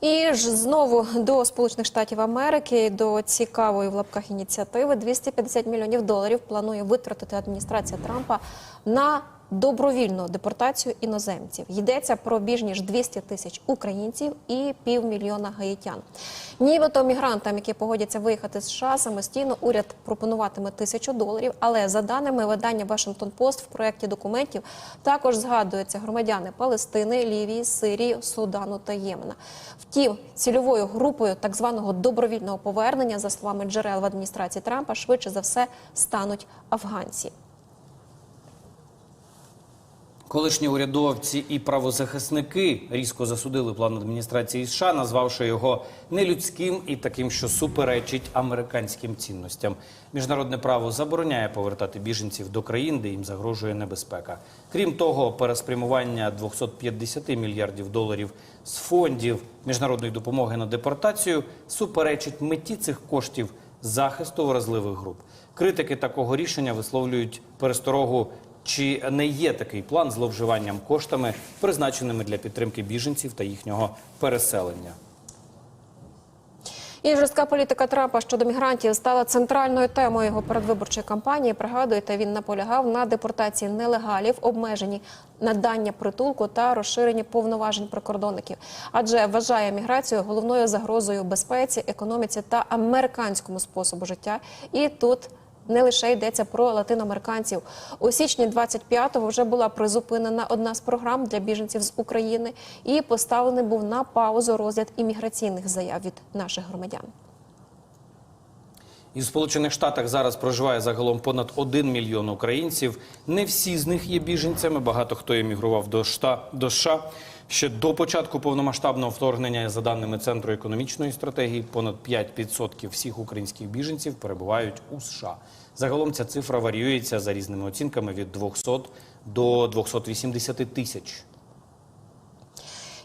І ж знову до Сполучених Штатів Америки до цікавої в лапках ініціативи. 250 мільйонів доларів планує витратити адміністрація Трампа на добровільну депортацію іноземців. Йдеться про більш ніж 200 тисяч українців і півмільйона гаїтян. Нібито мігрантам, які погодяться виїхати з США, самостійно уряд пропонуватиме тисячу доларів. Але за даними видання Вашингтон Пост в проєкті документів також згадуються громадяни Палестини, Лівії, Сирії, Судану та Ємена. Втім, цільовою групою так званого добровільного повернення, за словами джерел в адміністрації Трампа, швидше за все стануть афганці. Колишні урядовці і правозахисники різко засудили план адміністрації США, назвавши його нелюдським і таким, що суперечить американським цінностям. Міжнародне право забороняє повертати біженців до країн, де їм загрожує небезпека. Крім того, переспрямування 250 мільярдів доларів з фондів міжнародної допомоги на депортацію суперечить меті цих коштів захисту вразливих груп. Критики такого рішення висловлюють пересторогу. Чи не є такий план зловживанням коштами, призначеними для підтримки біженців та їхнього переселення? І жорстка політика Трампа щодо мігрантів стала центральною темою його передвиборчої кампанії. Пригадуєте, він наполягав на депортації нелегалів, обмеженні надання притулку та розширенні повноважень прикордонників, адже вважає міграцію головною загрозою безпеці, економіці та американському способу життя. І тут не лише йдеться про латиноамериканців. У січні 25-го вже була призупинена одна з програм для біженців з України і поставлений був на паузу розгляд імміграційних заяв від наших громадян. І в Сполучених Штатах зараз проживає загалом понад 1 мільйон українців. Не всі з них є біженцями. Багато хто емігрував до до США. Ще до початку повномасштабного вторгнення, за даними Центру економічної стратегії, понад 5% всіх українських біженців перебувають у США. Загалом ця цифра варіюється за різними оцінками від 200 до 280 тисяч.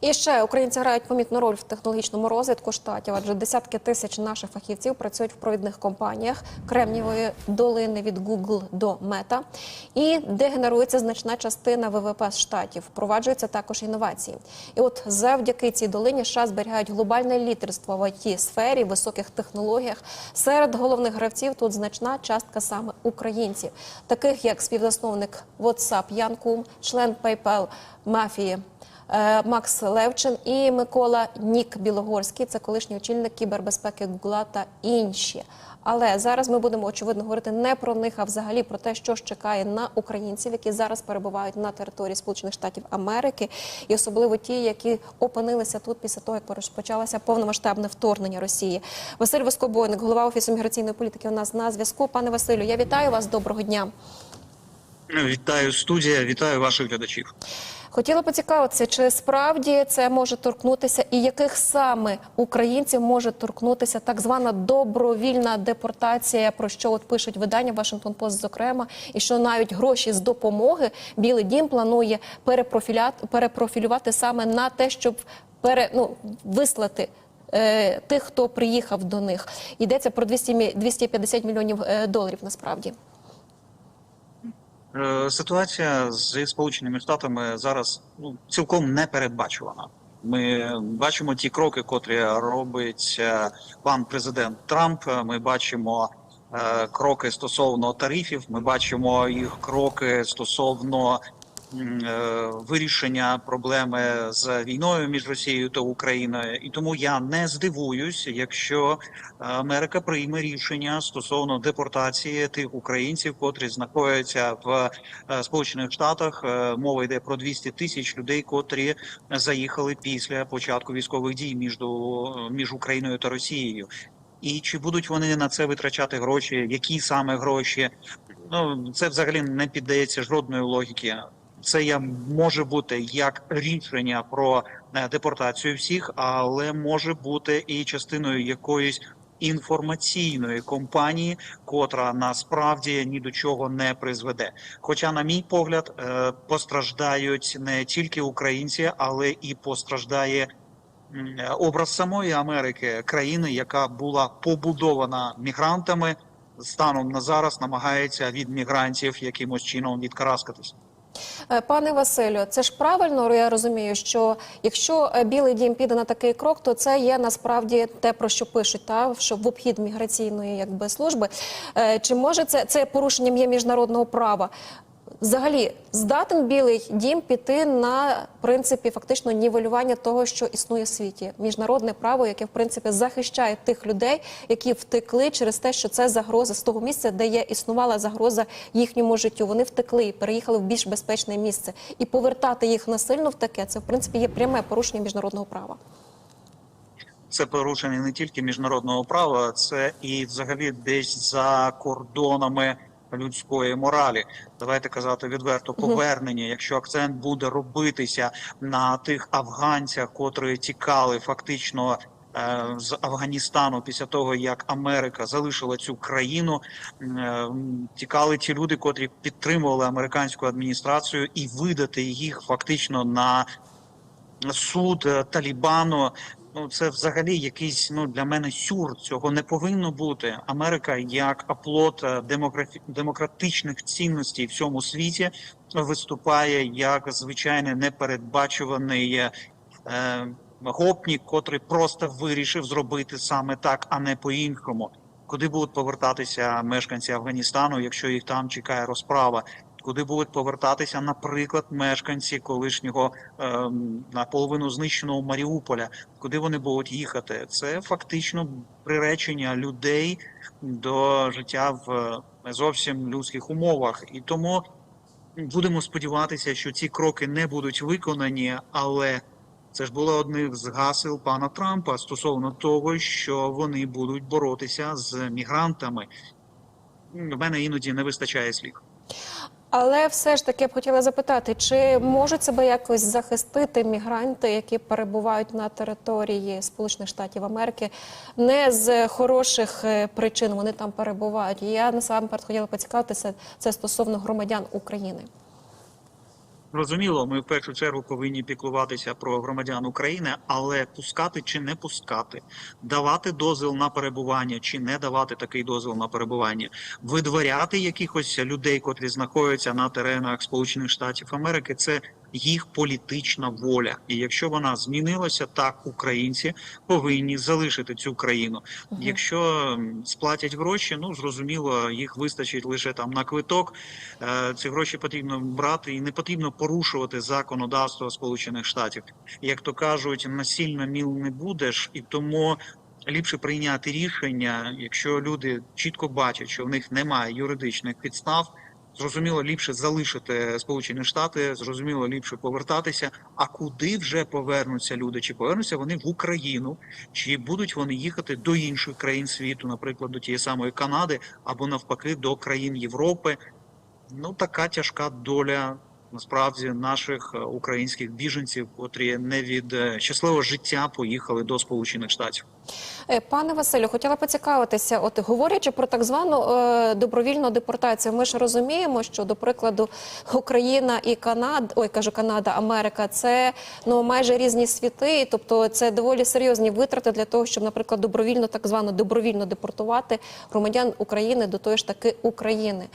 І ще українці грають помітну роль в технологічному розвитку штатів, адже десятки тисяч наших фахівців працюють в провідних компаніях Кремнієвої долини від Google до Meta, і де генерується значна частина ВВП з штатів. Впроваджуються також інновації. І от завдяки цій долині США зберігають глобальне лідерство в it сфері, високих технологіях. Серед головних гравців тут значна частка саме українців, таких як співзасновник WhatsApp Ян Кум, член PayPal мафії. Е, Макс Левчин і Микола Нік Білогорський. Це колишній очільник кібербезпеки Гугла та інші. Але зараз ми будемо очевидно говорити не про них, а взагалі про те, що ж чекає на українців, які зараз перебувають на території Сполучених Штатів Америки, і особливо ті, які опинилися тут після того, як розпочалося повномасштабне вторгнення Росії. Василь Воскобойник, голова офісу міграційної політики. У нас на зв'язку. Пане Василю, я вітаю вас. Доброго дня. Вітаю студія, вітаю ваших глядачів. Хотіла поцікавитися, чи справді це може торкнутися, і яких саме українців може торкнутися так звана добровільна депортація, про що от пишуть видання Вашингтон Пост, зокрема, і що навіть гроші з допомоги Білий Дім планує перепрофілювати саме на те, щоб пере, ну, вислати. е, Тих, хто приїхав до них, йдеться про 200, мі- 250 мільйонів е, доларів. Насправді Ситуація зі Сполученими Штатами зараз ну, цілком непередбачувана. Ми бачимо ті кроки, котрі робить е, пан президент Трамп. Ми бачимо е, кроки стосовно тарифів. Ми бачимо їх кроки стосовно е, вирішення проблеми з війною між Росією та Україною. І тому я не здивуюсь, якщо Америка прийме рішення стосовно депортації тих українців, котрі знаходяться в е, Сполучених Штатах. Е, Мова йде про 200 тисяч людей, котрі заїхали після початку військових дій між, між Україною та Росією. І чи будуть вони на це витрачати гроші? Які саме гроші? Ну це взагалі не піддається жодної логіки. Це може бути як рішення про е, депортацію всіх, але може бути і частиною якоїсь інформаційної компанії, котра насправді ні до чого не призведе. Хоча, на мій погляд, е, постраждають не тільки українці, але і постраждає е, образ самої Америки, країни, яка була побудована мігрантами, станом на зараз намагається від мігрантів якимось чином відкараскатись. Е, Пане Василю, це ж правильно я розумію, що якщо е, Білий Дім піде на такий крок, то це є насправді те, про що пишуть, та що в обхід міграційної якби служби. Е, Чи може це це порушенням є міжнародного права? Взагалі, здатен Білий Дім піти на принципі фактично нівелювання того, що існує в світі, міжнародне право, яке в принципі захищає тих людей, які втекли через те, що це загроза з того місця, де є існувала загроза їхньому життю. Вони втекли і переїхали в більш безпечне місце, і повертати їх насильно в таке, це в принципі є пряме порушення міжнародного права. Це порушення не тільки міжнародного права, це і взагалі десь за кордонами людської моралі. Давайте казати відверто повернення. Якщо акцент буде робитися на тих афганцях, котрі тікали фактично. е, З Афганістану після того, як Америка залишила цю країну, е, тікали ті люди, котрі підтримували американську адміністрацію, і видати їх фактично на суд е, Талібану. Ну, це взагалі якийсь ну для мене сюр. Цього не повинно бути. Америка як аплот е, демокрафі- демократичних цінностей в цьому світі виступає як звичайний непередбачуваний е, е, гопнік, котрий просто вирішив зробити саме так, а не по-іншому. Куди будуть повертатися мешканці Афганістану, якщо їх там чекає розправа? Куди будуть повертатися, наприклад, мешканці колишнього ем, наполовину знищеного Маріуполя? Куди вони будуть їхати? Це фактично приречення людей до життя в е, зовсім людських умовах, і тому будемо сподіватися, що ці кроки не будуть виконані, але це ж було одним з гасел пана Трампа стосовно того, що вони будуть боротися з мігрантами. У мене іноді не вистачає слів. Але все ж таки я б хотіла запитати, чи можуть себе якось захистити мігранти, які перебувають на території Сполучених Штатів Америки, не з хороших е, причин вони там перебувають. Я насамперед хотіла поцікавитися це стосовно громадян України. Зрозуміло, ми в першу чергу повинні піклуватися про громадян України, але пускати чи не пускати, давати дозвіл на перебування чи не давати такий дозвіл на перебування, видворяти якихось людей, котрі знаходяться на теренах Сполучених Штатів Америки, це їх політична воля. І якщо вона змінилася, так українці повинні залишити цю країну. Якщо сплатять гроші, ну зрозуміло, їх вистачить лише там на квиток. Е, Ці гроші потрібно брати і не потрібно порушувати законодавство Сполучених Штатів. Як то кажуть, насильно міл не будеш, і тому ліпше прийняти рішення, якщо люди чітко бачать, що в них немає юридичних підстав. Зрозуміло, ліпше залишити Сполучені Штати, зрозуміло, ліпше повертатися. А куди вже повернуться люди? Чи повернуться вони в Україну, чи будуть вони їхати до інших країн світу, наприклад, до тієї самої Канади, або навпаки до країн Європи? Ну така тяжка доля насправді наших е, українських біженців, котрі не від е, щасливого життя поїхали до Сполучених Штатів. Е, Пане Василю, хотіла поцікавитися, от говорячи про так звану е, добровільну депортацію, ми ж розуміємо, що до прикладу Україна і Канада, ой, кажу Канада, Америка, це ну майже різні світи, тобто це доволі серйозні витрати для того, щоб, наприклад, добровільно так звано добровільно депортувати громадян України до тої ж таки України.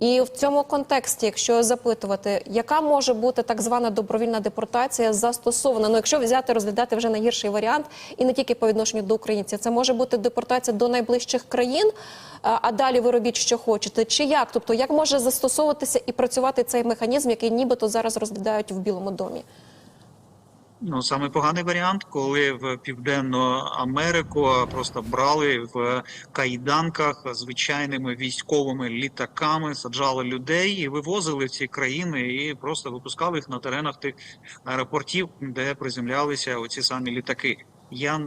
І в цьому контексті, якщо запитувати, яка може бути так звана добровільна депортація застосована? Ну, якщо взяти розглядати вже найгірший варіант, і не тільки по відношенню до українців, це може бути депортація до найближчих країн, а далі ви робіть, що хочете. Чи як? Тобто, як може застосовуватися і працювати цей механізм, який нібито зараз розглядають в Білому домі? Ну саме поганий варіант, коли в Південну Америку просто брали в кайданках звичайними військовими літаками, саджали людей і вивозили в ці країни, і просто випускали їх на теренах тих аеропортів, де приземлялися оці самі літаки. Я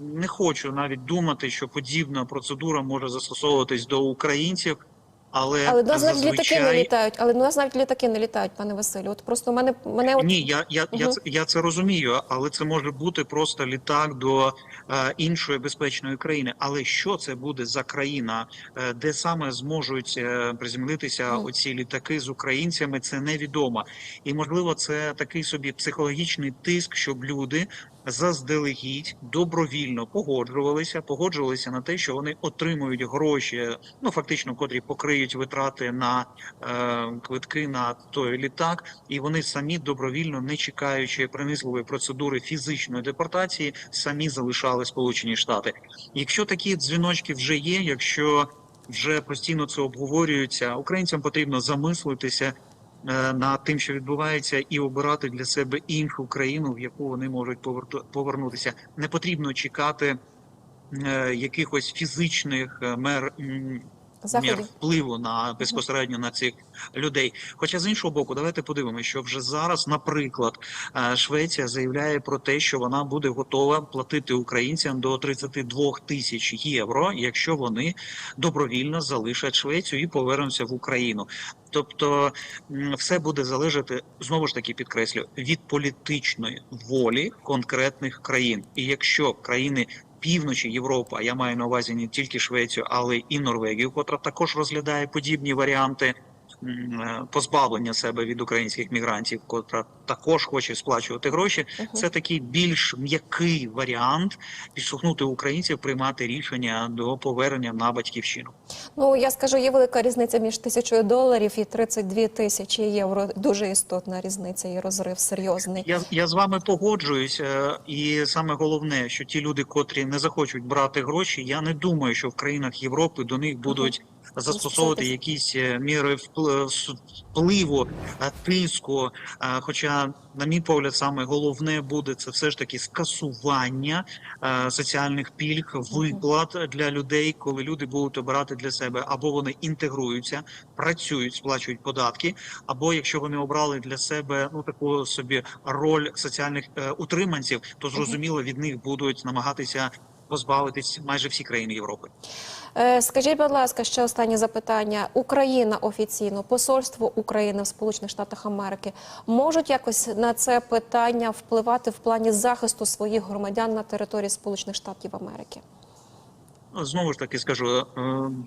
не хочу навіть думати, що подібна процедура може застосовуватись до українців, але, Але до нас навіть літаки не літають. Але до нас навіть літаки не літають, пане Василю. От просто мене мене от Ні, я, я, я, це, я це розумію, але це може бути просто літак до е, іншої безпечної країни. Але що це буде за країна, е, де саме зможуть е, приземлитися Мгм. оці літаки з українцями? Це невідомо. І можливо, це такий собі психологічний тиск, щоб люди заздалегідь добровільно погоджувалися, погоджувалися на те, що вони отримують гроші, ну фактично, котрі покриють витрати на е, квитки на той літак, і вони самі добровільно, не чекаючи принизливої процедури фізичної депортації, самі залишали Сполучені Штати. Якщо такі дзвіночки вже є, якщо вже постійно це обговорюється, українцям потрібно замислитися над тим, що відбувається, і обирати для себе іншу країну, в яку вони можуть повернутися. Не потрібно чекати е, якихось фізичних е, мер. М, Мір впливу на безпосередньо на цих людей. Хоча з іншого боку, давайте подивимося, що вже зараз, наприклад, е, Швеція заявляє про те, що вона буде готова платити українцям до 32 тисяч євро, якщо вони добровільно залишать Швецію і повернуться в Україну. Тобто все буде залежати знову ж таки підкреслю від політичної волі конкретних країн. І якщо країни півночі Європи, а я маю на увазі не тільки Швецію, але і Норвегію, котра також розглядає подібні варіанти позбавлення себе від українських мігрантів, котра також хоче сплачувати гроші. Це такий більш м'який варіант підштовхнути українців приймати рішення до повернення на батьківщину. Ну я скажу, є велика різниця між тисячою доларів і 32 тисячі євро. Дуже істотна різниця і розрив серйозний. Я, я з вами погоджуюсь, е, і саме головне, що ті люди, котрі не захочуть брати гроші, я не думаю, що в країнах Європи до них будуть застосовувати Застосовувати. якісь е, міри впл- впливу, е, тиску. Е, Хоча, на мій погляд, саме головне буде це все ж таки скасування е, соціальних пільг, виплат для людей, коли люди будуть обирати для себе або вони інтегруються, працюють, сплачують податки, або якщо вони обрали для себе ну таку собі роль соціальних е, утриманців, то зрозуміло від них будуть намагатися позбавитись майже всі країни Європи. Е, Скажіть, будь ласка, ще останнє запитання. Україна офіційно, посольство України в Сполучених Штатах Америки можуть якось на це питання впливати в плані захисту своїх громадян на території Сполучених Штатів Америки? Знову ж таки скажу, е,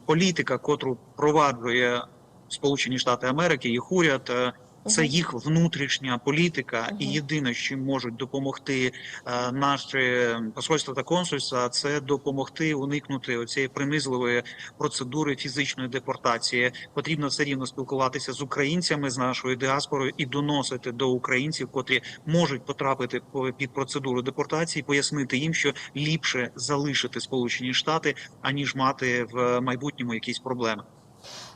політика, котру проваджує Сполучені Штати Америки, їх уряд. Це їх внутрішня політика, і єдине, чим можуть допомогти е, наші посольства та консульства, це допомогти уникнути оцієї принизливої процедури фізичної депортації. Потрібно все рівно спілкуватися з українцями з нашою діаспорою і доносити до українців, котрі можуть потрапити під процедуру депортації, пояснити їм, що ліпше залишити Сполучені Штати, аніж мати в майбутньому якісь проблеми.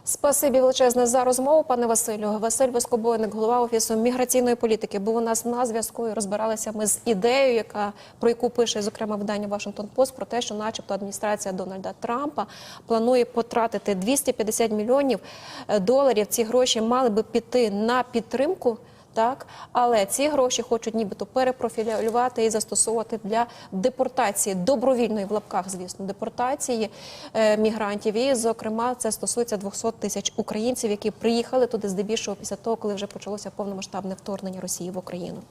Спасибі величезне за розмову, пане Василю. Василь Воскобойник, голова офісу міграційної політики, був у нас на зв'язку і розбиралися ми з ідеєю, яка про яку пише зокрема видання Вашингтон Пост, про те, що, начебто, адміністрація Дональда Трампа планує потратити 250 мільйонів е, доларів. Ці гроші мали би піти на підтримку. Так, але ці гроші хочуть нібито перепрофілювати і застосовувати для депортації добровільної в лапках, звісно, депортації е, мігрантів. І, зокрема, це стосується 200 тисяч українців, які приїхали туди здебільшого після того, коли вже почалося повномасштабне вторгнення Росії в Україну.